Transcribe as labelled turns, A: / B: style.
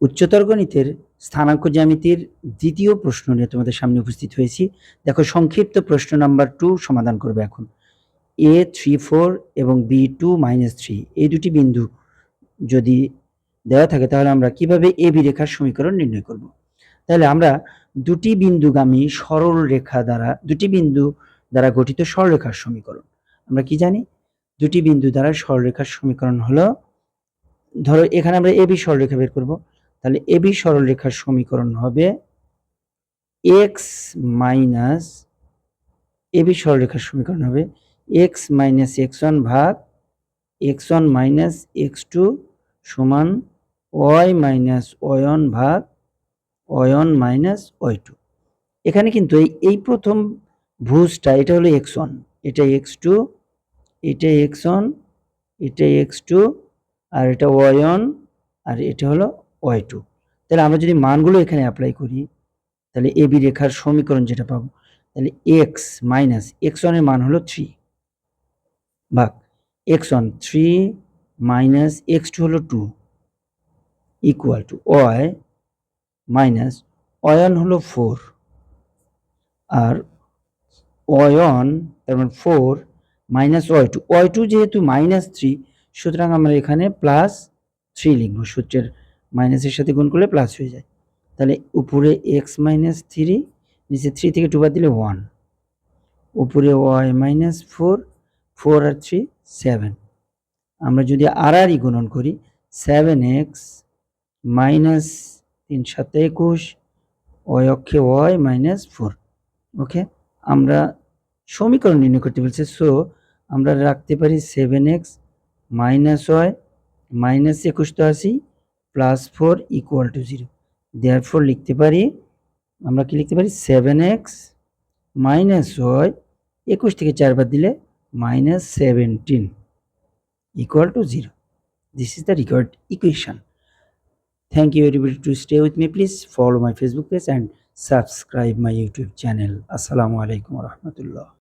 A: উচ্চতর গণিতের স্থানাঙ্ক জ্যামিতির দ্বিতীয় প্রশ্ন নিয়ে তোমাদের সামনে উপস্থিত হয়েছি। দেখো, সংক্ষিপ্ত প্রশ্ন নাম্বার টু সমাধান করবে এখন। এ থ্রি ফোর এবং বি টু মাইনাস থ্রি, এই দুটি বিন্দু যদি দেওয়া থাকে, তাহলে আমরা কীভাবে এ বি রেখার সমীকরণ নির্ণয় করব? তাহলে আমরা দুটি বিন্দুগামী সরল রেখা দ্বারা, দুটি বিন্দু দ্বারা গঠিত সরলরেখার সমীকরণ। আমরা কি জানি? দুটি বিন্দু দ্বারা সরলরেখার সমীকরণ হলো, ধরো এখানে আমরা এ এবি সরলরেখা বের করব। তাহলে এবি সরলরেখার সমীকরণ হবে এক্স মাইনাস এবি সরলরেখার সমীকরণ হবে এক্স মাইনাস এক্স ওয়ান ভাগ x one minus x two সমান ওয়াই মাইনাস ওয়ান ভাগ ওয়ান মাইনাস ওয়াই টু এখানে কিন্তু এই প্রথম ভুজটা, এটা হলো এক্স ওয়ান এটা এক্স টু এটা এক্স ওয়ান এটা এক্স টু আর এটা ওয়ান আর এটা হলো ওয়াই টু তাহলে আমরা যদি মানগুলো এখানে অ্যাপ্লাই করি, তাহলে এবি রেখার সমীকরণ যেটা পাবো, তাহলে এক্স মাইনাস এক্স ওয়ানের মান হলো থ্রি ভাগ x one three minus x two হলো two equal to y minus one হলো ফোর আর ওয়ান তার মানে four minus y two y two যেহেতু মাইনাস থ্রি সুতরাং আমরা এখানে প্লাস থ্রি লিখব সূত্রের মাইনাসের সাথে গুণ করলে প্লাস হয়ে যায়। তাহলে উপরে এক্স মাইনাস থ্রি নিচে থ্রি থেকে টু বাদ দিলে ওয়ান উপরে ওয়াই মাইনাস ফোর ফোর আর থ্রি সেভেন আমরা যদি আর আর ই গুণন করি সেভেন এক্স মাইনাস তিন সাত একুশ ওয়াই অক্ষে ওয়াই মাইনাস ফোর ওকে আমরা সমীকরণ নির্ণয় করতে বলছে সো আমরা রাখতে পারি seven x minus y minus একুশ তো আসি plus four equal to zero there four লিখতে পারি আমরা কি লিখতে পারি সেভেন এক্স মাইনাস ওয়াই একুশ থেকে চারবার দিলে minus seventeen to 0. This is the required equation. Thank you everybody to stay with me. Please follow my Facebook page and subscribe my YouTube channel. Assalamu alaikum wa rahmatullah.